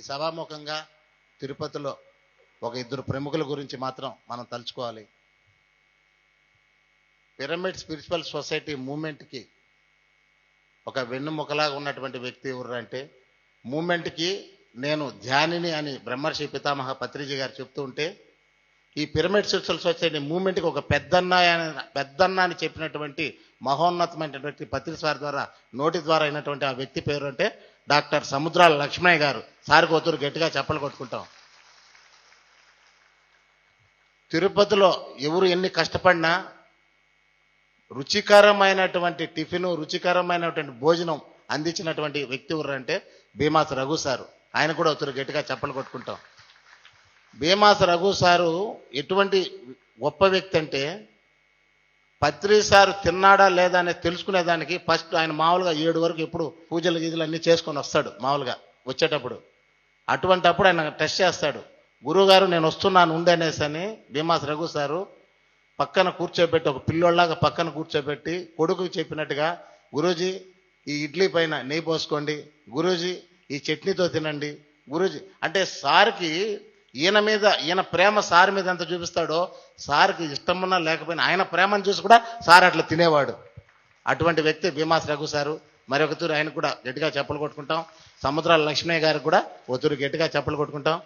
ఈ సభాముఖంగా తిరుపతిలో ఒక ఇద్దరు ప్రముఖుల గురించి మాత్రం మనం తలుచుకోవాలి. పిరమిడ్ స్పిరిచువల్ సొసైటీ మూమెంట్కి ఒక వెన్నుముకలాగా ఉన్నటువంటి వ్యక్తి ఎవరు అంటే మూమెంట్కి నేను ధ్యానిని అని బ్రహ్మర్షి పితామహ పత్రిజీ గారు చెప్తూ ఉంటే ఈ పిరమిడ్ స్పిరిచువల్ సొసైటీ మూమెంట్కి ఒక పెద్దన్న అని- పెద్దన్న అని చెప్పినటువంటి మహోన్నతమైనటువంటి పత్రిక ద్వారా నోటి ద్వారా అయినటువంటి ఆ వ్యక్తి పేరు అంటే డాక్టర్ సముద్రాల లక్ష్మయ్య గారు సార్ కూతురు గట్టిగా చెప్పలు కొట్టుకుంటాం. తిరుపతిలో ఎవరు ఎన్ని కష్టపడినా రుచికరమైనటువంటి టిఫిన్ రుచికరమైనటువంటి భోజనం అందించినటువంటి వ్యక్తి ఎవరంటే అంటే భీమాస్ రఘు సారు. ఆయన కూడా ఒకరు గట్టిగా చెప్పలు కొట్టుకుంటాం. భీమాస్ రఘు సారు ఎటువంటి గొప్ప వ్యక్తి అంటే పత్రి సారు తిన్నాడా లేదా అనేది తెలుసుకునేదానికి ఫస్ట్ ఆయన మామూలుగా ఏడు వరకు ఎప్పుడు పూజలు గీజలు అన్నీ చేసుకొని వస్తాడు మామూలుగా వచ్చేటప్పుడు. అటువంటి అప్పుడు ఆయన టెస్ట్ చేస్తాడు. గురువుగారు నేను వస్తున్నాను ఉండే అనేసి అని భీమాస్ రఘు సారు పక్కన కూర్చోబెట్టి ఒక పిల్లోళ్ళలాగా పక్కన కూర్చోబెట్టి కొడుకుకి చెప్పినట్టుగా గురూజీ ఈ ఇడ్లీ పైన నెయ్యి పోసుకోండి. గురూజీ ఈ చట్నీతో తినండి. గురూజీ అంటే సార్కి ఈయన మీద ఈయన ప్రేమ సార్ మీద ఎంత చూపిస్తాడో సార్కి ఇష్టమున్నా లేకపోయినా ఆయన ప్రేమను చూసి కూడా సార్ అట్లా తినేవాడు. అటువంటి వ్యక్తి భీమాస్ రఘు సారు. మరొక తూరు ఆయన కూడా గట్టిగా చెప్పలు కొట్టుకుంటాం. సముద్రాల లక్ష్మయ్య గారికి కూడా ఓ తూరు గట్టిగా చెప్పలు కొట్టుకుంటాం.